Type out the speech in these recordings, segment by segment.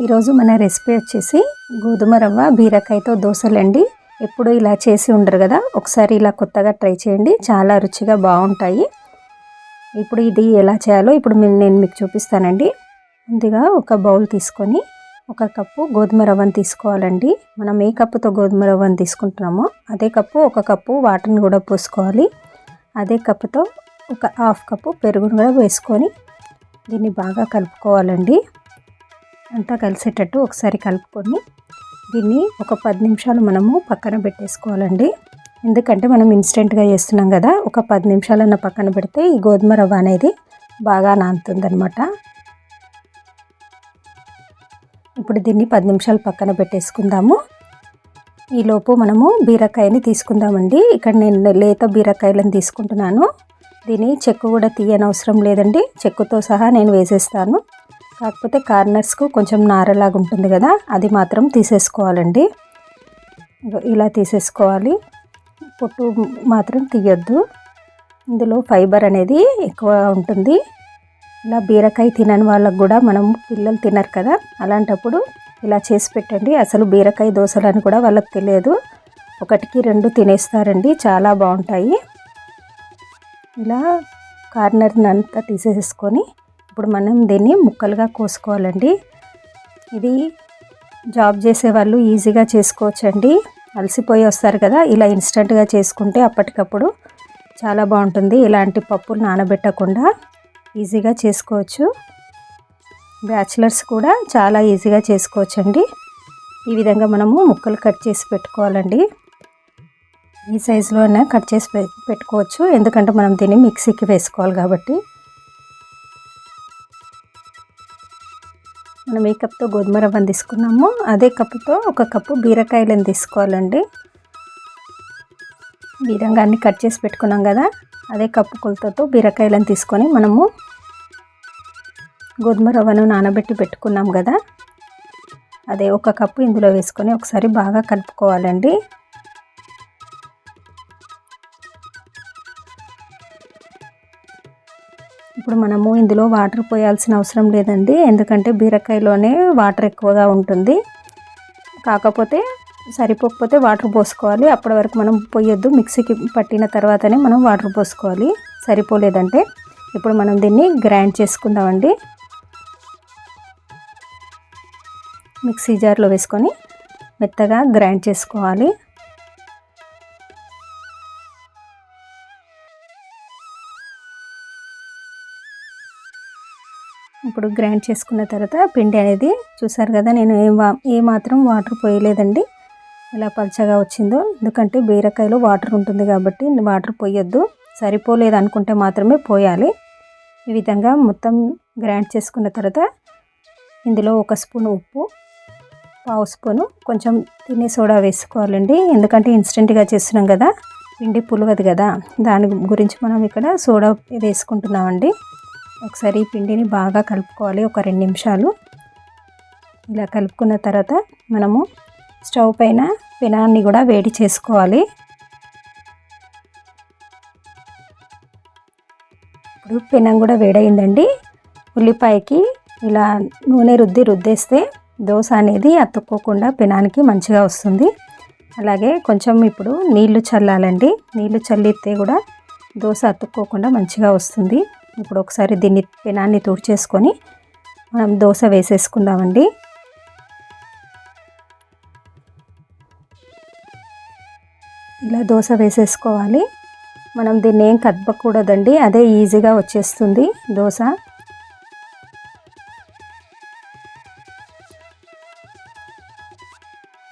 ఈరోజు మన రెసిపీ వచ్చేసి గోధుమ రవ్వ బీరకాయతో దోశలండి. ఎప్పుడు ఇలా చేసి ఉండరు కదా. ఒకసారి ఇలా కొత్తగా ట్రై చేయండి. చాలా రుచిగా బాగుంటాయి. ఇప్పుడు ఇది ఎలా చేయాలో ఇప్పుడు నేను మీకు చూపిస్తానండి. ముందుగా ఒక బౌల్ తీసుకొని ఒక కప్పు గోధుమ రవ్వను తీసుకోవాలండి. మనం ఏ కప్పుతో గోధుమ రవ్వను తీసుకుంటున్నామో అదే కప్పు ఒక కప్పు వాటర్ని కూడా పోసుకోవాలి. అదే కప్పుతో ఒక హాఫ్ కప్పు పెరుగును కూడా వేసుకొని దీన్ని బాగా కలుపుకోవాలండి. అంతా కలిసేటట్టు ఒకసారి కలుపుకొని దీన్ని ఒక పది నిమిషాలు మనము పక్కన పెట్టేసుకోవాలండి. ఎందుకంటే మనం ఇన్స్టెంట్గా చేస్తున్నాం కదా ఒక పది నిమిషాలన్న పక్కన పెడితే ఈ గోధుమ రవ్వ అనేది బాగా నానుతుందన్నమాట. ఇప్పుడు దీన్ని పది నిమిషాలు పక్కన పెట్టేసుకుందాము. ఈలోపు మనము బీరకాయని తీసుకుందామండి. ఇక్కడ నేను లేత బీరకాయలను తీసుకుంటున్నాను. దీని చెక్కు కూడా తీయనవసరం లేదండి. చెక్కుతో సహా నేను వేసేస్తాను. కాకపోతే కార్నర్స్కు కొంచెం నారలాగా ఉంటుంది కదా అది మాత్రం తీసేసుకోవాలండి. ఇలా తీసేసుకోవాలి. పొట్టు మాత్రం తీయొద్దు. ఇందులో ఫైబర్ అనేది ఎక్కువ ఉంటుంది. ఇలా బీరకాయ తినని వాళ్ళకు కూడా మనం పిల్లలు తినరు కదా అలాంటప్పుడు ఇలా చేసి పెట్టండి. అసలు బీరకాయ దోశలు అని కూడా వాళ్ళకి తెలియదు. ఒకటికి రెండు తినేస్తారండి చాలా బాగుంటాయి. ఇలా కార్నర్ని అంతా తీసేసుకొని ఇప్పుడు మనం దీన్ని ముక్కలుగా కోసుకోవాలండి. ఇది జాబ్ చేసే వాళ్ళు ఈజీగా చేసుకోవచ్చండి. అలసిపోయి వస్తారు కదా ఇలా ఇన్స్టెంట్గా చేసుకుంటే అప్పటికప్పుడు చాలా బాగుంటుంది. ఇలాంటి పప్పులు నానబెట్టకుండా ఈజీగా చేసుకోవచ్చు. బ్యాచిలర్స్ కూడా చాలా ఈజీగా చేసుకోవచ్చండి. ఈ విధంగా మనము ముక్కలు కట్ చేసి పెట్టుకోవాలండి. ఈ సైజులోనే కట్ చేసి పె- పెట్టుకోవచ్చు. ఎందుకంటే మనం దీన్ని మిక్సీకి వేసుకోవాలి కాబట్టి. మనం ఏ కప్తో గోధుమ రవ్వను తీసుకున్నామో. అదే కప్పుతో ఒక కప్పు బీరకాయలను తీసుకోవాలండి. బీరంగాన్ని విధంగా అన్ని కట్ చేసి పెట్టుకున్నాం కదా అదే కప్పు కొలతతో బీరకాయలను తీసుకొని మనము గోధుమ రవ్వను నానబెట్టి పెట్టుకున్నాం కదా అదే ఒక కప్పు ఇందులో వేసుకొని ఒకసారి బాగా కలుపుకోవాలండి. ఇప్పుడు మనము ఇందులో వాటర్ పోయాల్సిన అవసరం లేదండి. ఎందుకంటే బీరకాయలోనే వాటర్ ఎక్కువగా ఉంటుంది. కాకపోతే సరిపోకపోతే వాటర్ పోసుకోవాలి. అప్పటి వరకు మనం పోయొద్దు. మిక్సీకి పట్టిన తర్వాతనే మనం వాటర్ పోసుకోవాలి. సరిపోలేదంటే ఇప్పుడు మనం దీన్ని గ్రైండ్ చేసుకుందామండి. మిక్సీ జార్లో వేసుకొని మెత్తగా గ్రైండ్ చేసుకోవాలి. ఇప్పుడు గ్రైండ్ చేసుకున్న తర్వాత పిండి అనేది చూసారు కదా నేను ఏం ఏ మాత్రం వాటర్ పోయలేదండి. ఎలా పలచగా వచ్చిందో ఎందుకంటే బీరకాయలో వాటర్ ఉంటుంది కాబట్టి వాటర్ పోయొద్దు. సరిపోలేదు అనుకుంటే మాత్రమే పోయాలి. ఈ విధంగా మొత్తం గ్రైండ్ చేసుకున్న తర్వాత ఇందులో ఒక స్పూన్ ఉప్పు పావు స్పూను కొంచెం తినే సోడా వేసుకోవాలండి. ఎందుకంటే ఇన్స్టెంట్గా చేస్తున్నాం కదా పిండి పులవదు కదా. దాని గురించి మనం ఇక్కడ సోడా వేసుకుంటున్నామండి. ఒకసారి ఈ పిండిని బాగా కలుపుకోవాలి ఒక రెండు నిమిషాలు. ఇలా కలుపుకున్న తర్వాత మనము స్టవ్ పైన పెనాన్ని కూడా వేడి చేసుకోవాలి. ఇప్పుడు పెనం కూడా వేడైందండి ఉల్లిపాయకి ఇలా నూనె రుద్ది రుద్దేస్తే దోశ అనేది అతుక్కోకుండా పెనానికి మంచిగా వస్తుంది. అలాగే కొంచెం ఇప్పుడు నీళ్ళు చల్లాలండి. నీళ్ళు చల్లితే కూడా దోశ అతుక్కోకుండా మంచిగా వస్తుంది. ఇప్పుడు ఒకసారి దీన్ని పెనాన్ని తుడిచేసుకొని మనం దోశ వేసేసుకుందామండి. ఇలా దోశ వేసేసుకోవాలి. మనం దీన్ని ఏం కదపకూడదండి. అదే ఈజీగా వచ్చేస్తుంది దోశ.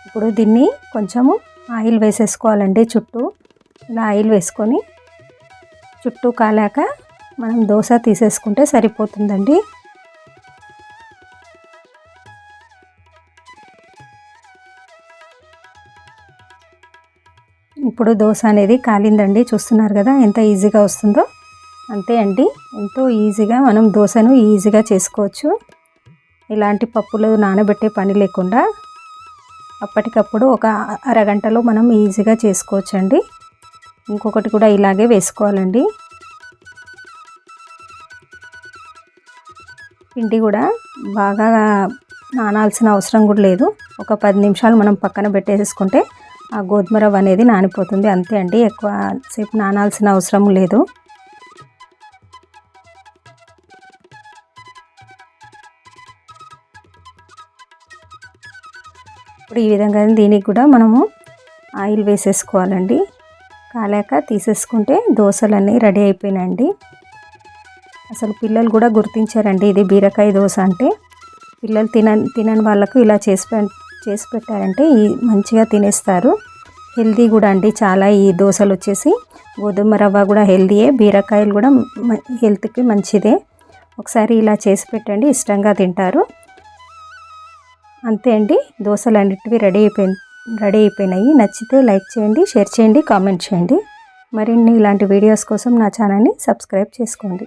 ఇప్పుడు దీన్ని కొంచెము ఆయిల్ వేసేసుకోవాలండి చుట్టూ. ఇలా ఆయిల్ వేసుకొని చుట్టూ కాలాక మనం దోశ తీసేసుకుంటే సరిపోతుందండి. ఇప్పుడు దోశ అనేది కాలిందండి. చూస్తున్నారు కదా ఎంత ఈజీగా వస్తుందో. అంతే అండి. ఎంతో ఈజీగా మనం దోశను ఈజీగా చేసుకోవచ్చు. ఇలాంటి పప్పులు నానబెట్టే పని లేకుండా అప్పటికప్పుడు ఒక అరగంటలో మనం ఈజీగా చేసుకోవచ్చండి. ఇంకొకటి కూడా ఇలాగే వేసుకోవాలండి. పిండి కూడా బాగా నానాల్సిన అవసరం కూడా లేదు. ఒక పది నిమిషాలు మనం పక్కన పెట్టేసుకుంటే ఆ గోధుమ రవ్వ అనేది నానిపోతుంది. అంతే అండి ఎక్కువ సేపు నానాల్సిన అవసరం లేదు. ఇప్పుడు ఈ విధంగా దీనికి కూడా మనము ఆయిల్ వేసేసుకోవాలండి. కాలాక తీసేసుకుంటే దోశలన్నీ రెడీ అయిపోయినాయండి. అసలు పిల్లలు కూడా గుర్తించారండి ఇది బీరకాయ దోశ అంటే. పిల్లలు తిన తినని వాళ్ళకు ఇలా చేసి చేసి పెట్టారంటే ఈ మంచిగా తినేస్తారు. హెల్దీ కూడా అండి చాలా ఈ దోశలు వచ్చేసి. గోధుమ రవ్వ కూడా హెల్దీయే బీరకాయలు కూడా హెల్త్కి మంచిదే. ఒకసారి ఇలా చేసి పెట్టండి ఇష్టంగా తింటారు. అంతే అండి దోశలు అన్నిటివి రెడీ అయిపోయి రెడీ అయిపోయినాయి. నచ్చితే లైక్ చేయండి షేర్ చేయండి కామెంట్ చేయండి. మరిన్ని ఇలాంటి వీడియోస్ కోసం నా ఛానల్ని సబ్స్క్రైబ్ చేసుకోండి.